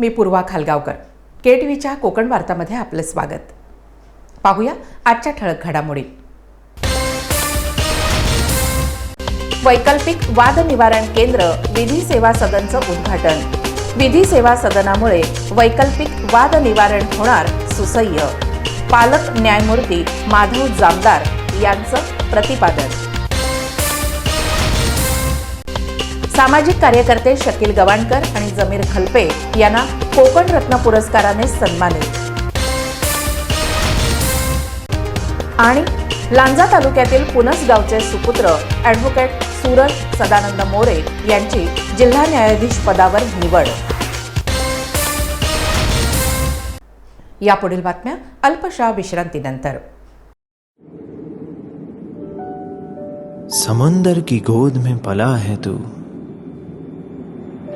मी पूर्वा खालगावकर. के T व्हीच्या कोकण वार्तामध्ये आपलं स्वागत. पाहूया आजच्या ठळक घडामोडी. वैकल्पिक वाद निवारण केंद्र विधी सेवा सदनचं उद्घाटन. विधी सेवा सदनामुळे वैकल्पिक वाद निवारण होणार सुसह्य. पालक न्यायमूर्ती माधव जामदार यांचं प्रतिपादन. सामाजिक कार्यकर्ते शकील गवाणकर आणि जमीर खलपे यांना कोकण रत्न पुरस्काराने सन्मानित. आणि लांजा तालुक्यातील पुनस गावचे सुपुत्र ॲडव्होकेट सूरज सदानंद मोरे यांची जिल्हा न्यायाधीश पदावर निवड. यापुढील बातम्या अल्पशा विश्रांतीनंतर. समंदर की गोद में पला है तू।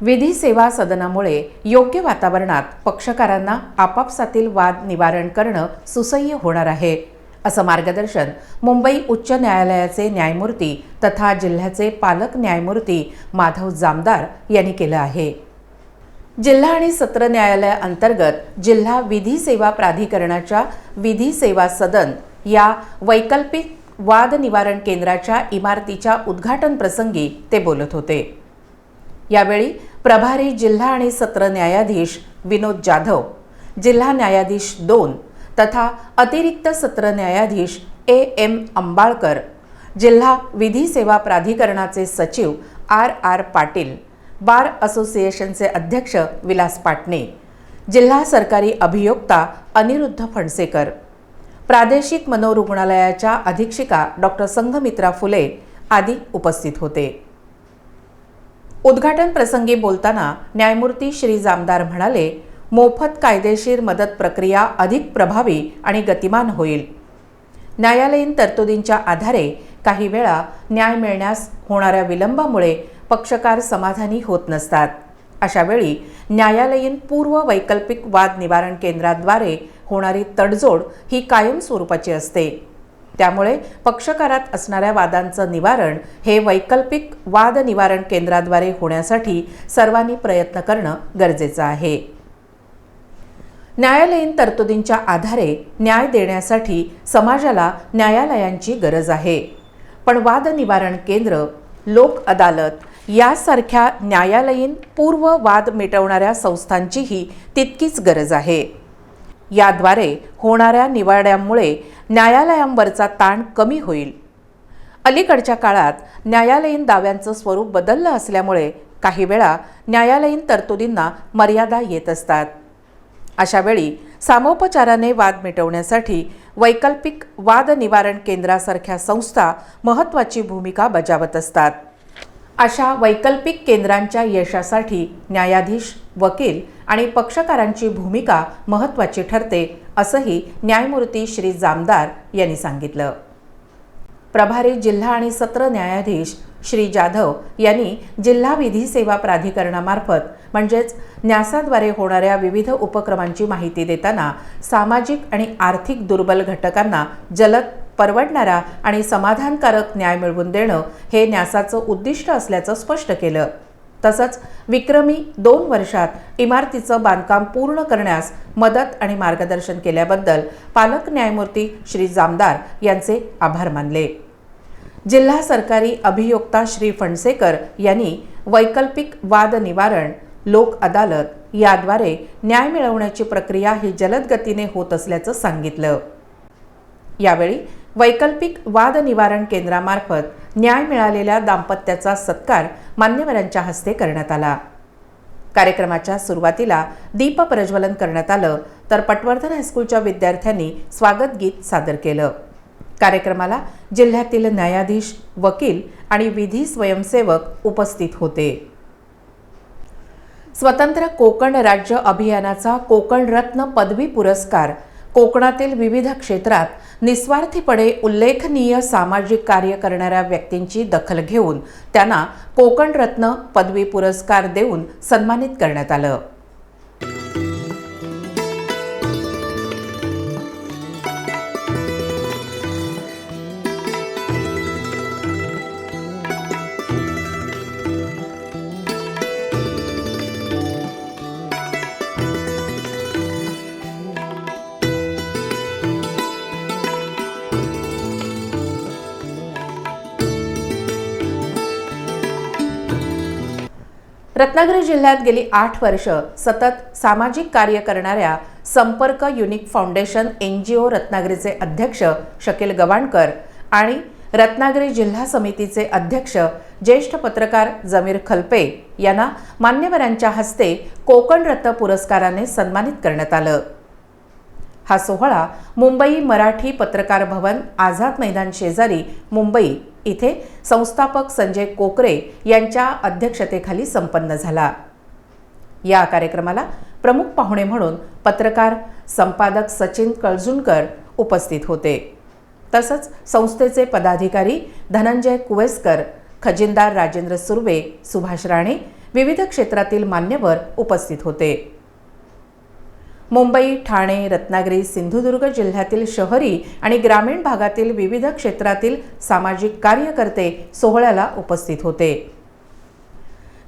विधी सेवा सदनामुळे योग्य वातावरणात पक्षकारांना आपापसातील वाद निवारण करणं सुसह्य होणार आहे. असं मार्गदर्शन मुंबई उच्च न्यायालयाचे न्यायमूर्ती तथा जिल्ह्याचे पालक न्यायमूर्ती माधव जामदार यांनी केलं आहे. जिल्हा आणि सत्र न्यायालयाअंतर्गत जिल्हा विधी सेवा प्राधिकरणाच्या विधी सेवा सदन या वैकल्पिक वाद निवारण केंद्राच्या इमारतीच्या उद्घाटन प्रसंगी ते बोलत होते. यावेळी प्रभारी जिल्हा आणि सत्र न्यायाधीश विनोद जाधव जिल्हा न्यायाधीश दोन तथा अतिरिक्त सत्र न्यायाधीश ए एम अंबाळकर जिल्हा विधी सेवा प्राधिकरणाचे सचिव आर आर पाटील बार असोसिएशनचे अध्यक्ष विलास पाटणे जिल्हा सरकारी अभियोक्ता अनिरुद्ध फणसेकर प्रादेशिक मनोरुग्णालयाच्या अधीक्षिका डॉक्टर संघमित्रा फुले आदी उपस्थित होते. उद्घाटन प्रसंगी बोलताना न्यायमूर्ती श्री जामदार म्हणाले मोफत कायदेशीर मदत प्रक्रिया अधिक प्रभावी आणि गतिमान होईल. न्यायालयीन तरतुदींच्या आधारे काही वेळा न्याय मिळण्यास होणाऱ्या विलंबामुळे पक्षकार समाधानी होत नसतात. अशावेळी न्यायालयीन पूर्व वैकल्पिक वाद निवारण केंद्राद्वारे होणारी तडजोड ही कायम स्वरूपाची असते. त्यामुळे पक्षकारात असणाऱ्या वादांचं निवारण हे वैकल्पिक वाद निवारण केंद्राद्वारे होण्यासाठी सर्वांनी प्रयत्न करणं गरजेचं आहे. न्यायालयीन तरतुदींच्या आधारे न्याय देण्यासाठी समाजाला न्यायालयांची गरज आहे. पण वाद निवारण केंद्र लोक अदालत यासारख्या न्यायालयीन पूर्व वाद मिटवणाऱ्या संस्थांचीही तितकीच गरज आहे. याद्वारे होणाऱ्या निवाड्यामुळे न्यायालयांवरचा ताण कमी होईल. अलीकडच्या काळात न्यायालयीन दाव्यांचं स्वरूप बदललं असल्यामुळे काही वेळा न्यायालयीन तरतुदींना मर्यादा येत असतात. अशावेळी सामोपचाराने वाद मिटवण्यासाठी वैकल्पिक वाद निवारण केंद्रासारख्या संस्था महत्त्वाची भूमिका बजावत असतात. अशा वैकल्पिक केंद्रांच्या यशासाठी न्यायाधीश वकील आणि पक्षकारांची भूमिका महत्त्वाची ठरते असंही न्यायमूर्ती श्री जामदार यांनी सांगितलं. प्रभारी जिल्हा आणि सत्र न्यायाधीश श्री जाधव यांनी जिल्हा विधी सेवा प्राधिकरणामार्फत म्हणजेच न्यासाद्वारे होणाऱ्या विविध उपक्रमांची माहिती देताना सामाजिक आणि आर्थिक दुर्बल घटकांना जलद परवडणारा आणि समाधानकारक न्याय मिळवून देणं हे न्यासाचं उद्दिष्ट असल्याचं स्पष्ट केलं. तसंच विक्रमी दोन वर्षात इमारतीचं बांधकाम पूर्ण करण्यास मदत आणि मार्गदर्शन केल्याबद्दल पालक न्यायमूर्ती श्री जामदार यांचे आभार मानले. जिल्हा सरकारी अभियोक्ता श्री फणसेकर यांनी वैकल्पिक वाद निवारण लोक अदालत याद्वारे न्याय मिळवण्याची प्रक्रिया ही जलद गतीने होत असल्याचं सांगितलं. यावेळी वैकल्पिक वाद निवारण केंद्रामार्फत न्याय मिळालेल्या दाम्पत्याचा सत्कार मान्यवरांच्या हस्ते करण्यात आला. कार्यक्रमाच्या सुरुवातीला दीप प्रज्वलन करण्यात आलं तर पटवर्धन हायस्कूलच्या विद्यार्थ्यांनी स्वागत गीत सादर केलं. कार्यक्रमाला जिल्ह्यातील न्यायाधीश वकील आणि विधी स्वयंसेवक उपस्थित होते. स्वतंत्र कोकण राज्य अभियानाचा कोकण रत्न पदवी पुरस्कार कोकणातील विविध क्षेत्रात निस्वार्थीपणे उल्लेखनीय सामाजिक कार्य करणाऱ्या व्यक्तींची दखल घेऊन त्यांना कोकण रत्न पदवी पुरस्कार देऊन सन्मानित करण्यात आलं. रत्नागिरी जिल्ह्यात गेली आठ वर्ष सतत सामाजिक कार्य करणाऱ्या संपर्क unique foundation N G O रत्नागिरीचे अध्यक्ष शकील गवाणकर आणि रत्नागिरी जिल्हा समितीचे अध्यक्ष ज्येष्ठ पत्रकार जमीर खलपे यांना मान्यवरांच्या हस्ते कोकण रत्न पुरस्काराने सन्मानित करण्यात आलं. हा सोहळा मुंबई मराठी पत्रकार भवन आझाद मैदान शेजारी मुंबई इथे संस्थापक संजय कोकरे यांच्या अध्यक्षतेखाली संपन्न झाला. या कार्यक्रमाला प्रमुख पाहुणे म्हणून पत्रकार संपादक सचिन कळजुणकर उपस्थित होते. तसंच संस्थेचे पदाधिकारी धनंजय कुवेसकर खजिनदार राजेंद्र सुर्वे सुभाष राणे विविध क्षेत्रातील मान्यवर उपस्थित होते. मुंबई ठाणे रत्नागिरी सिंधुदुर्ग जिल्ह्यातील शहरी आणि ग्रामीण भागातील विविध क्षेत्रातील सामाजिक कार्यकर्ते सोहळ्याला उपस्थित होते.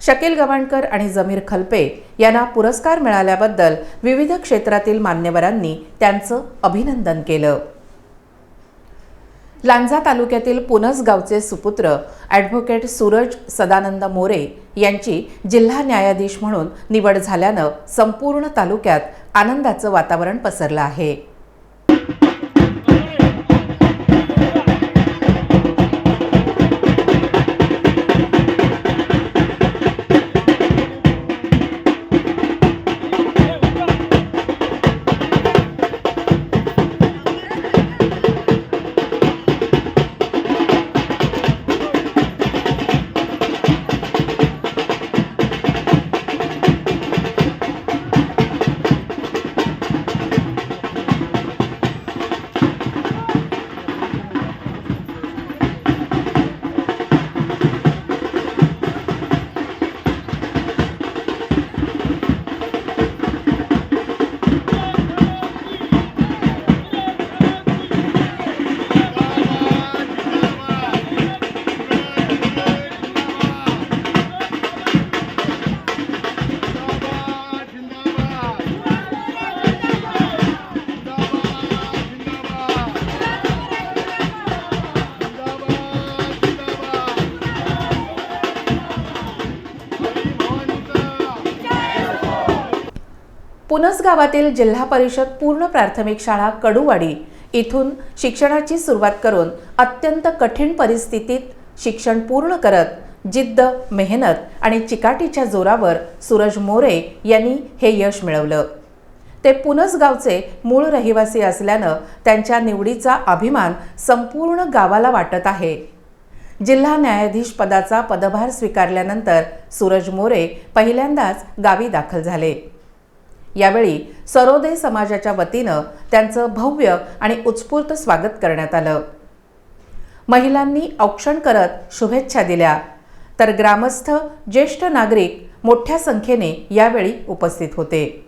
शकील गवाणकर आणि जमीर खलपे यांना पुरस्कार मिळाल्याबद्दल विविध क्षेत्रातील मान्यवरांनी त्यांचं अभिनंदन केलं. लांजा तालुक्यातील पुनस गावचे सुपुत्र ॲडव्होकेट सूरज सदानंद मोरे यांची जिल्हा न्यायाधीश म्हणून निवड झाल्यानं संपूर्ण तालुक्यात आनंदाचं वातावरण पसरलं आहे. पुनस गावातील जिल्हा परिषद पूर्ण प्राथमिक शाळा कडूवाडी इथून शिक्षणाची सुरुवात करून अत्यंत कठीण परिस्थितीत शिक्षण पूर्ण करत जिद्द मेहनत आणि चिकाटीच्या जोरावर सूरज मोरे यांनी हे यश मिळवलं. ते पुनस गावचे मूळ रहिवासी असल्यानं त्यांच्या निवडीचा अभिमान संपूर्ण गावाला वाटत आहे. जिल्हा न्यायाधीश पदाचा पदभार स्वीकारल्यानंतर सूरज मोरे पहिल्यांदाच गावी दाखल झाले. यावेळी सरोदे समाजाच्या वतीनं त्यांचं भव्य आणि उत्स्फूर्त स्वागत करण्यात आलं. महिलांनी औक्षण करत शुभेच्छा दिल्या. तर ग्रामस्थ ज्येष्ठ नागरिक मोठ्या संख्येने यावेळी उपस्थित होते.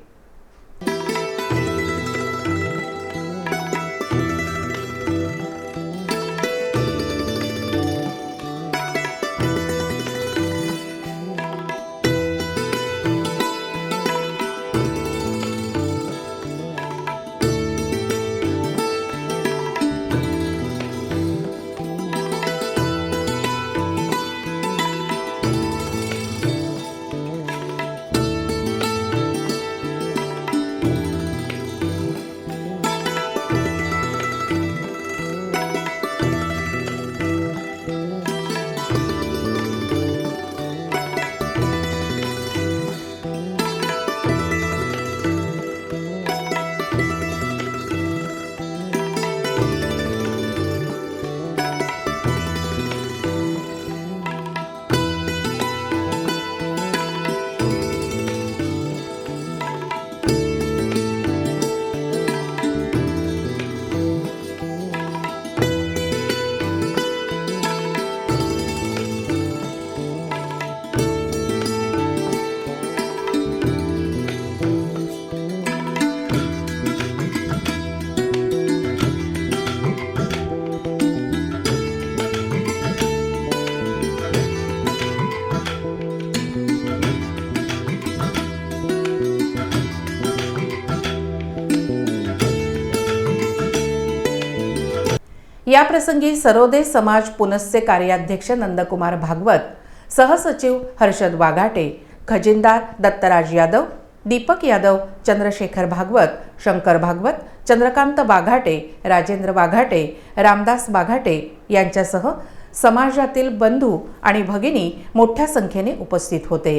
याप्रसंगी सरोदे समाज पुनस्से कार्याध्यक्ष नंदकुमार भागवत सहसचिव हर्षद वाघाटे खजिनदार दत्तराज यादव दीपक यादव चंद्रशेखर भागवत शंकर भागवत चंद्रकांत वाघाटे राजेंद्र वाघाटे रामदास बाघाटे यांच्यासह समाजातील बंधू आणि भगिनी मोठ्या संख्येने उपस्थित होते.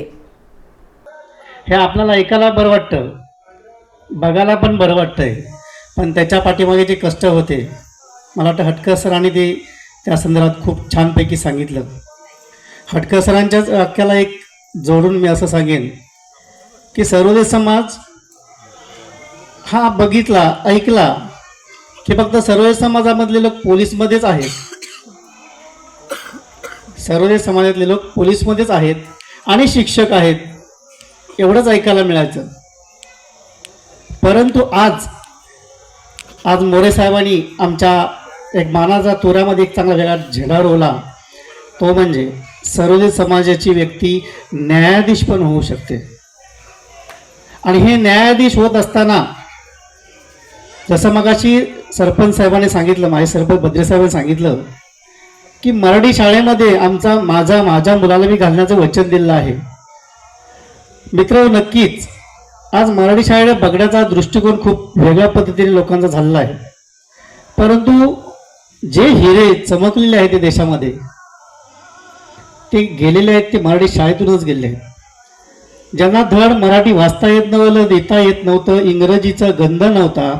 हे आपल्याला ऐकायला बरं वाटतं. बघायला पण बरं वाटतंय. पण त्याच्या पाठीमागे जे कष्ट होते मला वाटतं हटकर सरांनी ते त्या संदर्भात खूप छानपैकी सांगितलं. हटकर सरांच्याच वाक्याला एक जोडून मी असं सांगेन की सर्वोदय समाज हा बघितला ऐकला की फक्त सर्वोदय समाजामधले लोक पोलीसमध्येच आहेत. सर्वोदय समाजातले लोक पोलीसमध्येच आहेत आणि शिक्षक आहेत. एवढंच ऐकायला मिळायचं. परंतु आज आज मोरे साहेबांनी आमच्या एक मानाचा तोऱ्यामध्ये एक चांगला वेगळा झेंडा रोवला. तो म्हणजे सर्वोदय समाजाची व्यक्ती न्यायाधीश पण होऊ शकते. आणि हे न्यायाधीश होत असताना जसं मगाशी सरपंच साहेबांनी सांगितलं माझे सरपंच बद्रे साहेबांनी सांगितलं की मराठी शाळेमध्ये आमचा माझा माझ्या मुलाला मी घालण्याचं वचन दिलेलं आहे. मित्र नक्कीच आज मराठी शाळेला बघण्याचा दृष्टिकोन खूप वेगळ्या पद्धतीने लोकांचा झालेला आहे. परंतु जे हिरे चमकलेले आहेत ते देशामध्ये ते गेलेले आहेत ते मराठी शाळेतूनच गेले आहेत. ज्यांना धड मराठी वाचता येत नव्हतं लिहिता येत नव्हतं इंग्रजीचा गंध नव्हता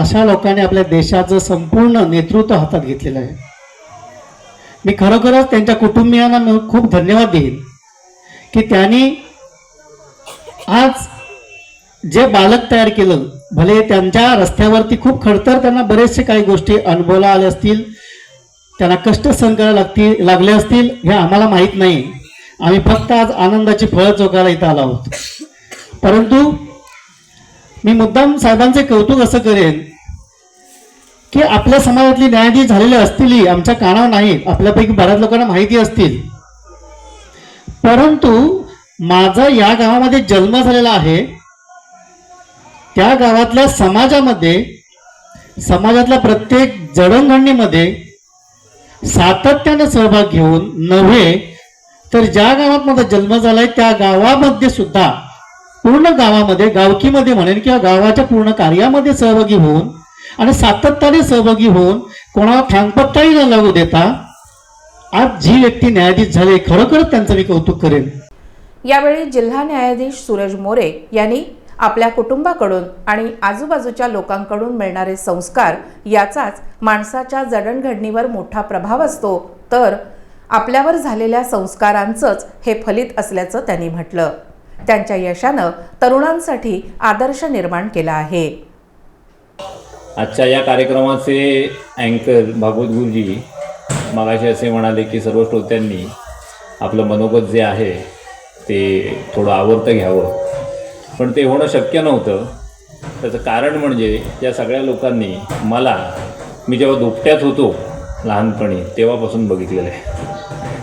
अशा लोकांनी आपल्या देशाचं संपूर्ण नेतृत्व हातात घेतलेलं आहे. मी खरोखरच त्यांच्या कुटुंबियांना खूप धन्यवाद देईन की त्यांनी आज जे बालक तयार केलं भले त्यांच्या रस्त्यावरती खूप खडतर त्यांना बरेचसे काही गोष्टी अनुभवाला आल्या असतील त्यांना कष्ट सहन करायला लागतील लागले असतील हे आम्हाला माहीत नाही. आम्ही फक्त आज आनंदाची फळं चोकायला इथं आलो आहोत. परंतु मी मुद्दाम साहेबांचे कौतुक असं करेन की आपल्या समाजातली न्यायाधीश झालेले असतीलही आमच्या कानावर नाहीत. आपल्यापैकी बऱ्याच लोकांना माहिती असतील. परंतु माझा या गावामध्ये जन्म झालेला आहे. त्या गावातल्या समाजामध्ये समाजातल्या प्रत्येक जडणघडणीमध्ये सातत्यानं सहभाग घेऊन नव्हे तर ज्या गावात माझा जन्म झालाय त्या गावामध्ये सुद्धा पूर्ण गावामध्ये गावकीमध्ये म्हणेन किंवा गावाच्या पूर्ण कार्यामध्ये सहभागी होऊन आणि सातत्याने सहभागी होऊन कोणाला ठांगपट्टाही न लागू देता आज जी व्यक्ती न्यायाधीश झाले खरोखरच त्यांचं मी कौतुक करेन. यावेळी जिल्हा न्यायाधीश सूरज मोरे यांनी आपल्या कुटुंबाकडून आणि आजूबाजूच्या लोकांकडून मिळणारे संस्कार याचाच माणसाच्या जडणघडणीवर मोठा प्रभाव असतो. तर आपल्यावर झालेल्या संस्कारांचंच हे फलित असल्याचं त्यांनी म्हटलं. त्यांच्या यशानं तरुणांसाठी आदर्श निर्माण केला आहे. आजच्या या कार्यक्रमाचे अँकर भागवत गुरुजी मगाशी असे म्हणाले की सर्व श्रोत्यांनी आपलं मनोगत जे आहे ते थोडं आवर्त घ्यावं. पण ते होणं शक्य नव्हतं. त्याचं कारण म्हणजे या सगळ्या लोकांनी मला मी जेव्हा दुपट्यात होतो लहानपणी तेव्हापासून बघितलेलं आहे.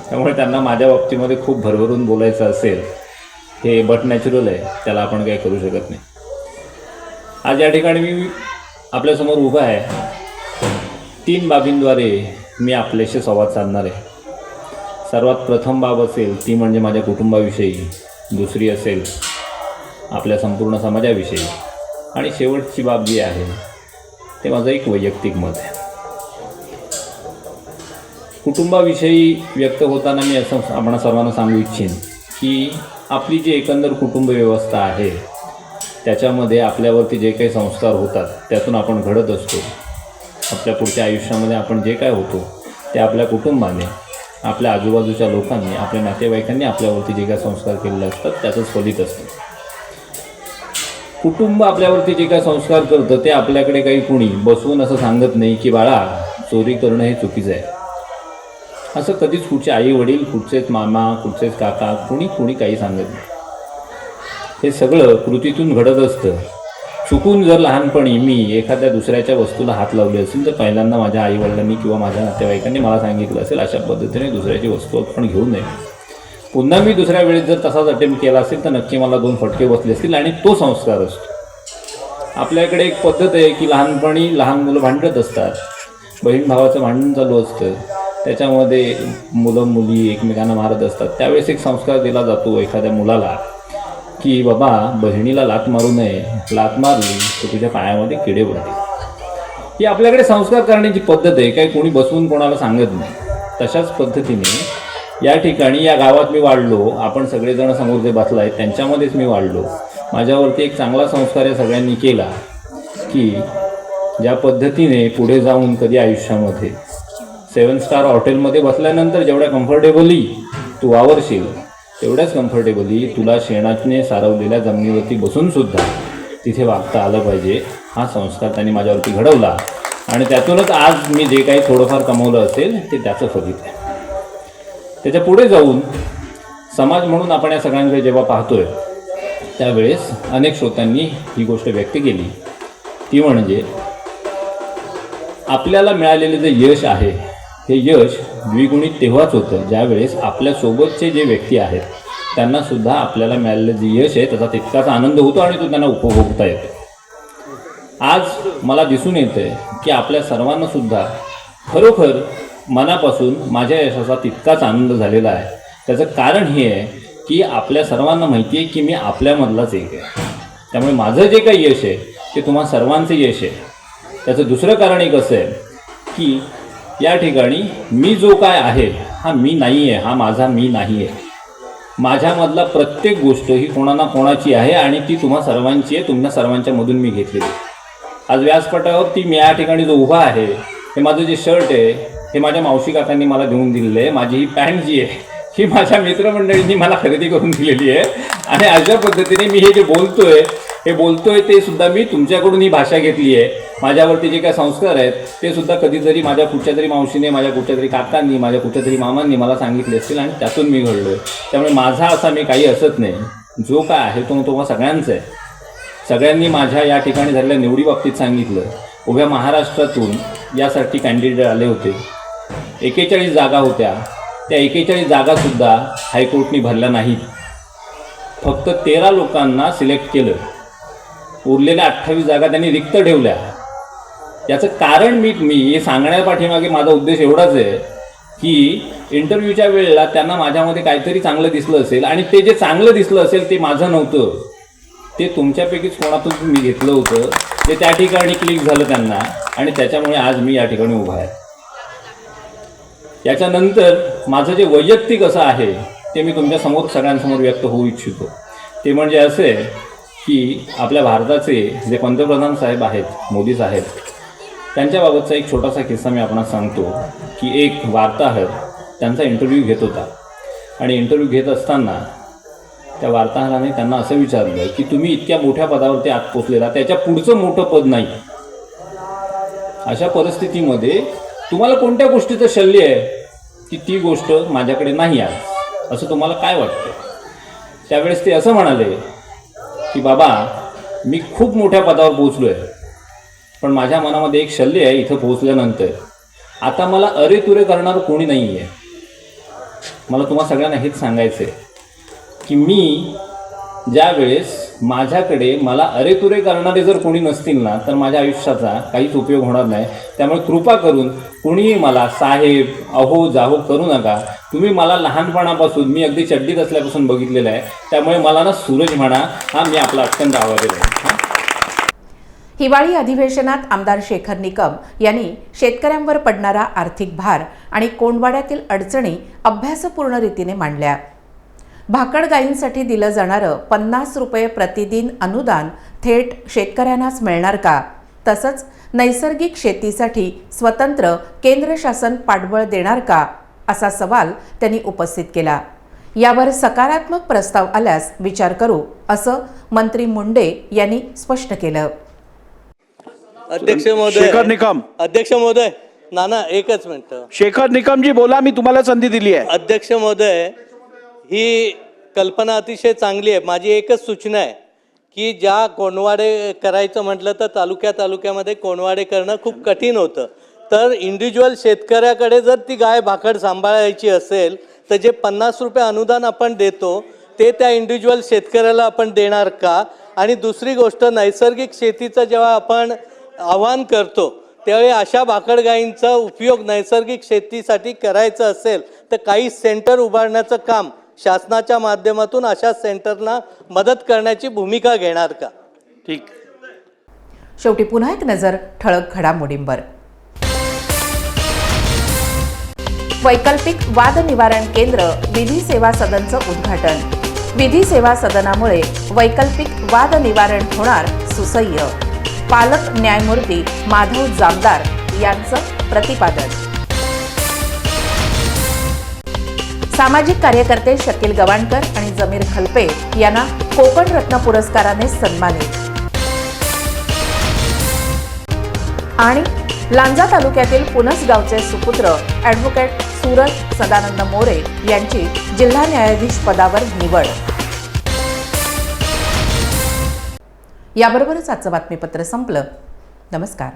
त्यामुळे त्यांना माझ्या बाबतीमध्ये खूप भरभरून बोलायचं असेल हे बट नॅचरल आहे त्याला आपण काही करू शकत नाही. आज या ठिकाणी मी आपल्यासमोर उभा आहे. तीन बाबींद्वारे मी आपल्याशी संवाद साधणार आहे. सर्वात प्रथम बाब असेल ती म्हणजे माझ्या कुटुंबाविषयी. दुसरी असेल आपल्या संपूर्ण समाजाविषयी. आणि शेवटची बाब जी आहे ते माझं एक वैयक्तिक मत आहे. कुटुंबाविषयी व्यक्त होताना मी असं आपण सर्वांना सांगू इच्छिन की आपली जी एकंदर कुटुंब व्यवस्था आहे त्याच्यामध्ये आपल्यावरती जे काही संस्कार होतात त्यातून आपण घडत असतो. आपल्या पुढच्या आयुष्यामध्ये आपण जे काय होतो ते आपल्या कुटुंबाने आपल्या आजूबाजूच्या लोकांनी आपल्या नातेवाईकांनी आपल्यावरती जे काय संस्कार केलेले असतात त्याचंच फलित असतं. कुटुंब आपल्यावरती जे काय संस्कार करतं ते आपल्याकडे काही कुणी बसवून असं सांगत नाही की बाळा चोरी करणं हे चुकीचं आहे. असं कधीच कुठचे आई वडील कुठचेच मामा कुठचेच काका कुणी कुणी काही सांगत नाही. हे सगळं कृतीतून घडत असतं. चुकून जर लहानपणी मी एखाद्या दुसऱ्याच्या वस्तूला हात लावले असेल तर पहिल्यांदा माझ्या आईवडिलांनी किंवा माझ्या नातेवाईकांनी मला सांगितलं असेल अशा पद्धतीने दुसऱ्याची वस्तू आपण घेऊ नये. पुन्हा मी दुसऱ्या वेळेस जर तसाच अटेम्प्ट केला असेल तर नक्की मला दोन फटके बसले असतील आणि तो संस्कार असतो. आपल्याकडे एक पद्धत आहे की लहानपणी लहान मुलं भांडत असतात. बहीण भावाचं भांडण चालू असतं. त्याच्यामध्ये मुलं मुली एकमेकांना मारत असतात. त्यावेळेस एक संस्कार दिला जातो एखाद्या मुलाला की बाबा बहिणीला लात मारू नये. लात मारली तर तुझ्या पायामध्ये किडे पडतील. ही आपल्याकडे संस्कार करण्याची पद्धत आहे. काही कोणी बसवून कोणाला सांगत नाही. तशाच पद्धतीने या ठिकाणी या गावात मी वाढलो. आपण सगळेजण समोर जे बसला आहेत त्यांच्यामध्येच मी वाढलो. माझ्यावरती एक चांगला संस्कार या सगळ्यांनी केला की ज्या पद्धतीने पुढे जाऊन कधी आयुष्यामध्ये सेवन स्टार हॉटेलमध्ये बसल्यानंतर जेवढ्या कम्फर्टेबली तू वावरशील तेवढ्याच कम्फर्टेबली तुला शेणाने सारवलेल्या जमिनीवरती बसूनसुद्धा तिथे वागता आलं पाहिजे. हा संस्कार त्यांनी माझ्यावरती घडवला. आणि त्यातूनच आज मी जे काही थोडंफार कमवलं असेल ते त्याचं फलित आहे. त्याच्या पुढे जाऊन समाज म्हणून आपण या सगळ्यांकडे जेव्हा पाहतोय त्यावेळेस अनेक श्रोत्यांनी ही गोष्ट व्यक्त केली. ती म्हणजे आपल्याला मिळालेले जे यश आहे हे यश द्विगुणित तेव्हाच होतं ज्यावेळेस आपल्यासोबतचे जे व्यक्ती आहेत त्यांना सुद्धा आपल्याला मिळालेलं जे यश आहे त्याचा तितकाच आनंद होतो आणि तो त्यांना उपभोगता येतो. आज मला दिसून येतं की आपल्या सर्वांना सुद्धा खरोखर मनापासून माझ्या यशाचा तितकाच आनंद झालेला आहे. त्याचं कारण हे आहे की आपल्या सर्वांना माहिती आहे की मी आपल्यामधलाच एक आहे. त्यामुळे माझं जे काही यश आहे ते तुम्हा सर्वांचं यश आहे. त्याचं दुसरं कारण एक असं आहे की या ठिकाणी मी जो काय आहे हा मी नाही आहे हा माझा मी नाही आहे. माझ्यामधला प्रत्येक गोष्ट ही कोणाना कोणाची आहे आणि ती तुम्हा सर्वांची आहे तुमच्या सर्वांच्यामधून मी घेतलेली आहे. आज व्यासपटावरती मी या ठिकाणी जो उभा आहे हे माझं जे शर्ट आहे हे माझ्या मावशी काकांनी मला देऊन दिलेलं आहे. माझी ही पॅन्ट जी आहे ही माझ्या मित्रमंडळींनी मला खरेदी करून दिलेली आहे. आणि अशा पद्धतीने मी हे जे बोलतोय हे बोलतोय ते सुद्धा मी तुमच्याकडून ही भाषा घेतली आहे. माझ्यावरती जे काही संस्कार आहेत ते सुद्धा कधीतरी माझ्या कुठच्या तरी मावशीने माझ्या कुठच्या तरी काकांनी माझ्या कुठच्या तरी मामांनी मला सांगितले असतील आणि त्यातून मी घडलो आहे त्यामुळे माझा असा मी काही असत नाही. जो काय आहे तो तो सगळ्यांचा आहे. सगळ्यांनी माझ्या या ठिकाणी झालेल्या निवडी बाबतीत सांगितलं. उभ्या महाराष्ट्रातून यासाठी कॅन्डिडेट आले होते. एकेचाळीस जागा होत्या. त्या एकेचाळीस जागासुद्धा हायकोर्टने भरल्या नाहीत. फक्त तेरा लोकांना सिलेक्ट केलं. उरलेल्या अठ्ठावीस जागा त्यांनी रिक्त ठेवल्या. याचं कारण मी मी हे सांगण्या पाठीमागे माझा उद्देश एवढाच आहे की इंटरव्ह्यूच्या वेळेला त्यांना माझ्यामध्ये काहीतरी चांगलं दिसलं असेल आणि ते जे चांगलं दिसलं असेल ते माझं नव्हतं. ते तुमच्यापैकीच कोणातून मी घेतलं होतं. ते त्या ठिकाणी क्लिक झालं त्यांना आणि त्याच्यामुळे आज मी या ठिकाणी उभा आहे. त्याच्यानंतर माझं जे वैयक्तिक असं आहे ते मी तुमच्यासमोर सगळ्यांसमोर व्यक्त होऊ इच्छितो. ते म्हणजे असे की आपल्या भारताचे जे पंतप्रधान साहेब आहेत मोदी साहेब त्यांच्याबाबतचा एक छोटासा किस्सा मी आपणास सांगतो की एक वार्ताहर त्यांचा इंटरव्ह्यू घेत होता. आणि इंटरव्ह्यू घेत असताना त्या वार्ताहराने त्यांना असं विचारलं की तुम्ही इतक्या मोठ्या पदावरती आत पोचलेला त्याच्या पुढचं मोठं पद नाही. अशा परिस्थितीमध्ये तुम्हाला कोणत्या गोष्टीचं शल्य आहे की ती गोष्ट माझ्याकडे नाही आहे? असं तुम्हाला काय वाटतं? त्यावेळेस ते असं म्हणाले की बाबा मी खूप मोठ्या पदावर पोचलो आहे पण माझ्या मनामध्ये एक शल्य आहे इथं पोहोचल्यानंतर. आता मला अरे तुरे करणारं कोणी नाही आहे मला तुम्हा सगळ्यांना हेच सांगायचं आहे की मी ज्या वेळेस माझ्याकडे मला अरेतुरे करणारे जर कोणी नसतील ना तर माझ्या आयुष्याचा काहीच उपयोग होणार नाही. त्यामुळे कृपा करून कोणीही मला साहेब अहो जाहो करू नका. तुम्ही मला लहानपणापासून मी अगदी चड्डीत असल्यापासून बघितलेलं आहे. त्यामुळे मला ना सूरज म्हणा हा मी आपला अत्यंत आवडलेला आहे. हिवाळी अधिवेशनात आमदार शेखर निकम यांनी शेतकऱ्यांवर पडणारा आर्थिक भार आणि कोंडवाड्यातील अडचणी अभ्यासपूर्ण रीतीने मांडल्या. भाकड गायींसाठी दिलं जाणारं पन्नास रुपये प्रतिदिन अनुदान थेट शेतकऱ्यांनाच मिळणार का? तसंच नैसर्गिक शेतीसाठी स्वतंत्र केंद्र शासन पाठबळ देणार का? असा सवाल त्यांनी उपस्थित केला. यावर सकारात्मक प्रस्ताव आल्यास विचार करू असं मंत्री मुंडे यांनी स्पष्ट केलं. अध्यक्ष महोदय शेखर निकम. अध्यक्ष महोदय नाना एकच मिनिट. शेखर निकम जी बोला मी तुम्हाला संधी दिली आहे. अध्यक्ष महोदय ही कल्पना अतिशय चांगली आहे. माझी एकच सूचना आहे की ज्या कोणवाडे करायचं म्हटलं तर तालुक्या तालुक्यामध्ये कोणवाडे करणं खूप कठीण होतं. तर इंडिव्हिज्युअल शेतकऱ्याकडे जर ती गाय भाकड सांभाळायची असेल तर जे पन्नास रुपये अनुदान आपण देतो ते त्या इंडिव्हिज्युअल शेतकऱ्याला आपण देणार का? आणि दुसरी गोष्ट नैसर्गिक शेतीचं जेव्हा आपण आवाहन करतो त्यावेळी अशा भाकडगायींचा उपयोग नैसर्गिक शेतीसाठी करायचं असेल तर काही सेंटर उभारण्याचं काम शासनाच्या माध्यमातून अशा सेंटरना मदत करण्याची भूमिका घेणार का? ठीक. शेवटी पुन्हा एक नजर ठळक घडामोडींवर. वैकल्पिक वाद निवारण केंद्र विधी सेवा सदनचं उद्घाटन. विधी सेवा सदनामुळे वैकल्पिक वाद निवारण होणार सुसह्य. पालक न्यायमूर्ती माधव जामदार यांचं प्रतिपादन. सामाजिक कार्यकर्ते शकील गवाणकर आणि जमीर खलपे यांना कोकण रत्न पुरस्काराने सन्मानित. आणि लांजा तालुक्यातील पुनस गावचे सुपुत्र ॲडव्होकेट सूरज सदानंद मोरे यांची जिल्हा न्यायाधीश पदावर निवड. याबरोबरच आजचं बातमीपत्र संपलं. नमस्कार.